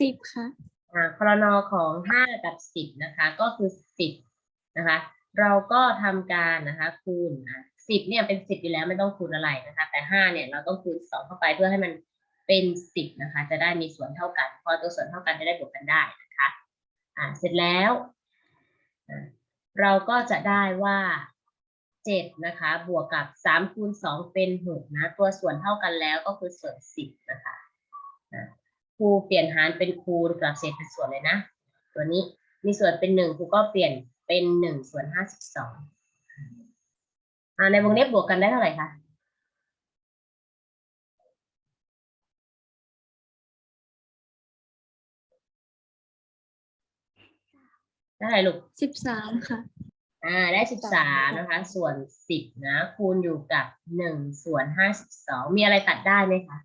สิบค่ะอ่าคลนของห้ากับสิบนะคะ ก็คือสิบนะคะ เราก็ทำการนะคะคูณอะสิบเนี่ยเป็นสิบอยู่แล้วไม่ต้องคูณอะไรนะคะ แต่ห้าเนี่ยเราต้องคูณสองเข้าไปเพื่อให้มันเป็นสิบนะคะ จะได้มีส่วนเท่ากัน พอตัวส่วนเท่ากันจะได้บวกกันได้นะคะอ่าเสร็จแล้วอ่าเราก็จะได้ว่าเจ็ดนะคะบวกกับสามคูณสองเป็นหกนะ ตัวส่วนเท่ากันแล้วก็คือส่วนสิบนะคะอ่า ครูเปลี่ยนหารเป็นคูณกับเศษเป็นส่วนเลยนะ ตัวนี้มีส่วนเป็นหนึ่งครูก็เปลี่ยนเป็นหนึ่งส่วนห้าสิบสองอ่าในวงเล็บบวกกันได้เท่าไหร่คะได้เท่าไหร่ลูกสิบสามค่ะ อ่า ได้สิบสามนะคะ ส่วนสิบนะ คูณอยู่กับหนึ่งส่วนห้าสิบสองมีอะไรตัดได้ไหมคะ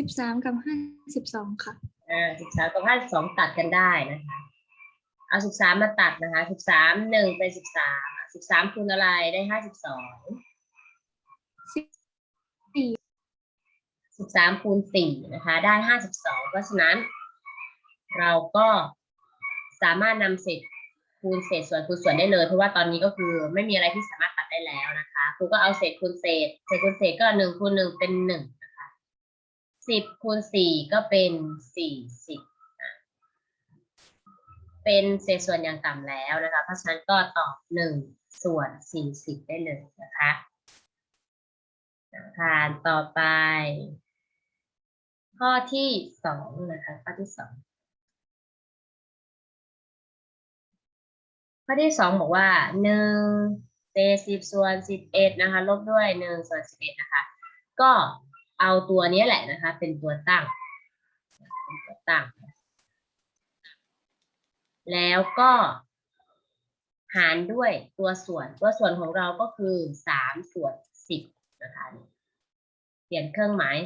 สิบสามกับห้าสิบสองค่ะอ่าสิบสามกับห้าสิบสองตัดกันได้นะคะเอาสิบสามมาตัดนะคะสิบสามหนึ่งเป็นสิบสามสิบสามคูณอะไรได้ห้าสิบสองสิบสี่สิบสามคูณสี่นะคะ ได้ห้าสิบสองเพราะฉะนั้น เราก็สามารถนำเศษคูณเศษส่วนคูณส่วนได้เลย เพราะว่าตอนนี้ก็คือไม่มีอะไรที่สามารถตัดได้แล้วนะคะครูก็เอาเศษคูณเศษ เศษคูณเศษก็หนึ่งคูณหนึ่งเป็นหนึ่งนะคะ สิบคูณสี่ก็เป็นสี่สิบเป็นเศษส่วนอย่างต่ำแล้วนะคะ เพราะฉะนั้นก็ตอบหนึ่งส่วนสี่สิบได้เลยนะคะผ่านต่อไป ข้อที่สองนะคะข้อที่สองข้อที่สองบอกว่าหนึ่งเศษสิบส่วนสิบเอ็ดนะคะ ลบด้วยหนึ่งส่วนสิบเอ็ดนะคะ ก็ เอาตัวนี้แหละนะคะ เป็นตัวตั้งเป็นตัวตั้ง แล้วก็หารด้วยตัวส่วน ตัวส่วนของเราก็คือสามส่วนสิบนะคะเปลี่ยนเครื่องหมาย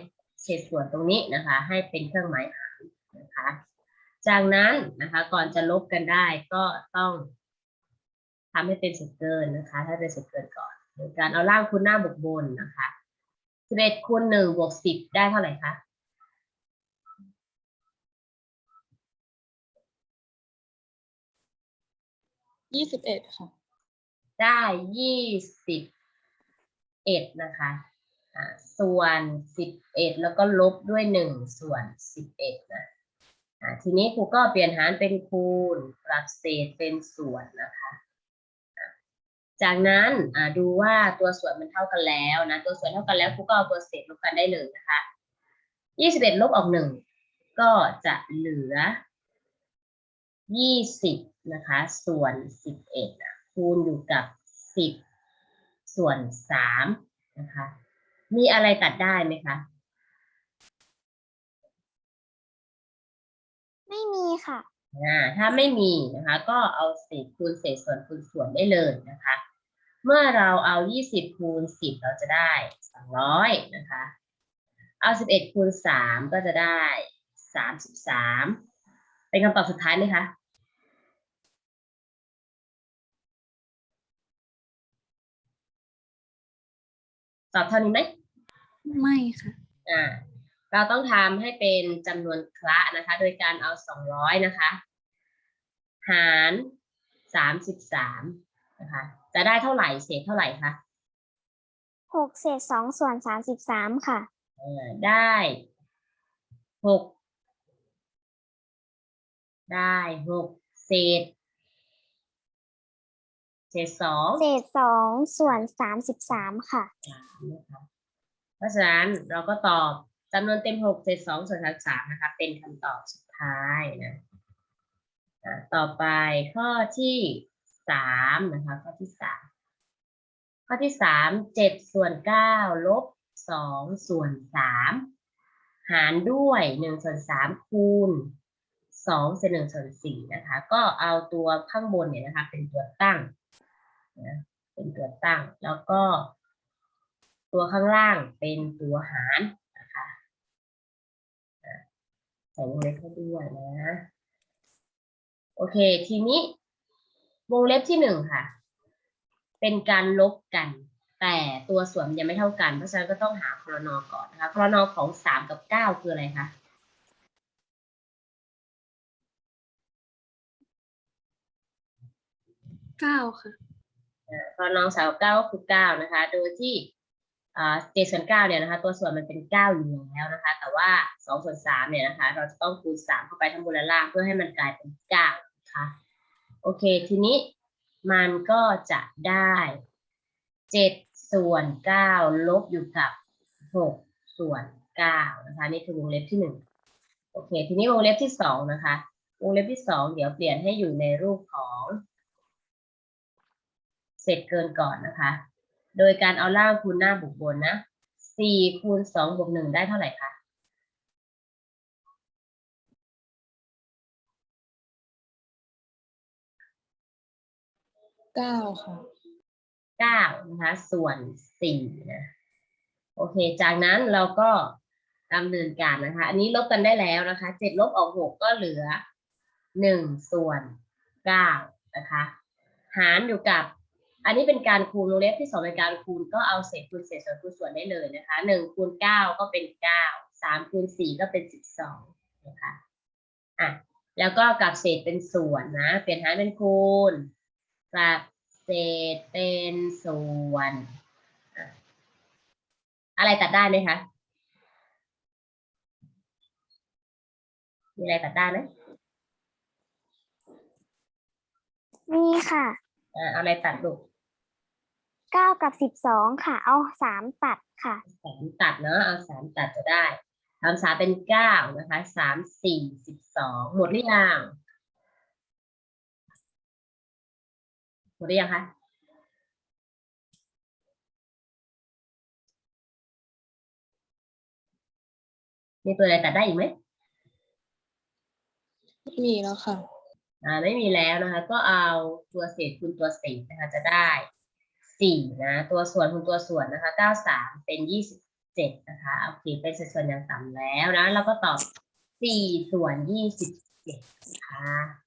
เศษส่วนตรงนี้นะคะ ให้เป็นเครื่องหมายหารนะคะ จากนั้นนะคะก่อนจะลบกันได้ก็ต้องทำให้เป็นเศษเกินนะคะถ้าเป็นเศษเกินก่อนโดยการเอาล่างคูณหน้าบวกบนนะคะ สิบเอ็ดคูณหนึ่งบวกสิบได้เท่าไหร่คะยี่สิบเอ็ดค่ะ ได้ยี่สิบเอ็ดนะคะอ่าส่วนสิบเอ็ดแล้วก็ลบด้วยหนึ่งส่วนสิบเอ็ดนะอ่าทีนี้ครูก็เปลี่ยนหารเป็นคูณ ปรับเศษเป็นส่วนนะคะอ่า จากนั้นอ่าดูว่าตัวส่วนมันเท่ากันแล้วนะตัวส่วนเท่ากันแล้วครูก็เอาตัวเศษลบกันได้เลยนะคะยี่สิบเอ็ดลบออกหนึ่งก็จะเหลือยี่สิบนะคะ ส่วนสิบเอ็ดนะคูณอยู่กับสิบส่วนสามนะคะ มีอะไรตัดได้ไหมคะ ไม่มีค่ะอ่าถ้าไม่มีนะคะ ก็เอาเศษคูณเศษส่วนคูณส่วนได้เลยนะคะ เมื่อเราเอายี่สิบคูณสิบเราจะได้สองร้อยนะคะ เอาสิบเอ็ดคูณสามก็จะได้สามสิบสามเป็นคำตอบสุดท้ายไหมคะ ตอบเท่านี้ไหม ไม่ค่ะ อ่า เราต้องทำให้เป็นจำนวนคละนะคะ โดยการเอาสองร้อยนะคะ หารสามสิบสาม นะคะ จะได้เท่าไหร่เศษเท่าไหร่คะหกเศษสองส่วนสามสิบสามค่ะ เออได้หกได้หกเศษ เศษสองเศษสองส่วนสามสิบสามค่ะสามนะคะเพราะฉะนั้นเราก็ตอบจำนวนเต็มหกเศษสองส่วนสามสามนะคะเป็นคำตอบสุดท้ายนะอะต่อไปข้อที่ สามนะคะข้อที่สามข้อที่สามเจ็ดส่วนเก้าลบสองส่วนสามหารด้วยหนึ่งส่วนสามคูณสองเศษหนึ่งส่วนสี่นะคะ ก็เอาตัวข้างบนเนี่ยนะคะ เป็นตัวตั้งนะเป็นตัวตั้ง แล้วก็ ตัวข้างล่างเป็นตัวหารนะคะใส่วงเล็บให้ด้วยนะ โอเค ทีนี้ วงเล็บที่หนึ่งค่ะ เป็นการลบกัน แต่ตัวส่วนมันยังไม่เท่ากัน เพราะฉะนั้นก็ต้องหาคลนก่อนนะคะคลนของสามกับเก้าคืออะไรคะเก้าค่ะคลนสามกับเก้าก็คือเก้านะคะ โดยที่อ่าเจ็ดส่วนเก้าเนี่ยนะคะ ตัวส่วนมันเป็นเก้าอยู่แล้วนะคะ แต่ว่าสองส่วนสามเนี่ยนะคะ เราจะต้องคูณสามเข้าไปทั้งบนและล่างเพื่อให้มันกลายเป็นเก้านะคะ โอเค ทีนี้มันก็จะได้เจ็ดส่วนเก้าลบอยู่กับหกส่วนเก้านะคะนี่คือวงเล็บที่หนึ่งโอเค ทีนี้วงเล็บที่สองนะคะ วงเล็บที่สองเดี๋ยวเปลี่ยนให้อยู่ในรูปของเศษเกินก่อนนะคะ โดยการเอาล่างคูณหน้าบวกบนนะสี่คูณสองบวกหนึ่งได้เท่าไหร่คะ เก้าค่ะเก้านะคะส่วนสี่นะโอเค จากนั้นเราก็ดำเนินการนะคะ อันนี้ลบกันได้แล้วนะคะเจ็ดลบออกหกก็เหลือหนึ่งส่วนเก้านะคะ หารอยู่กับ อันนี้เป็นการคูณวงเล็บที่สองเป็นการคูณก็เอาเศษคูณเศษส่วนคูณส่วนได้เลยนะคะหนึ่งคูณเก้าก็เป็นเก้าสามคูณสี่ก็เป็นสิบสองนะคะอะแล้วก็กลับเศษเป็นส่วนนะ เปลี่ยนหารเป็นคูณ กลับเศษเป็นส่วนอะอะไรตัดได้ไหมคะมีอะไรตัดได้ไหมมีค่ะอ่าเอาอะไรตัดลูกเก้ากับสิบสองค่ะ เอาสามตัดค่ะสามตัดเนาะเอาสามตัดจะได้สามสามเป็นเก้านะคะสามสี่สิบสองหมดหรือยัง มดหรือยังคะมีตัวอะไรตัดได้อีกไหมมีแล้วค่ะอ่าไม่มีแล้วนะคะ ก็เอาตัวเศษคูณตัวเศษนะคะจะได้สี่นะ ตัวส่วนคูณตัวส่วนนะคะเก้าสามเป็นยี่สิบเจ็ดนะคะโอเคเป็นสัดส่วนอย่างต่ำแล้วนะเราก็ตอบสี่ส่วนยี่สิบเจ็ดนะคะ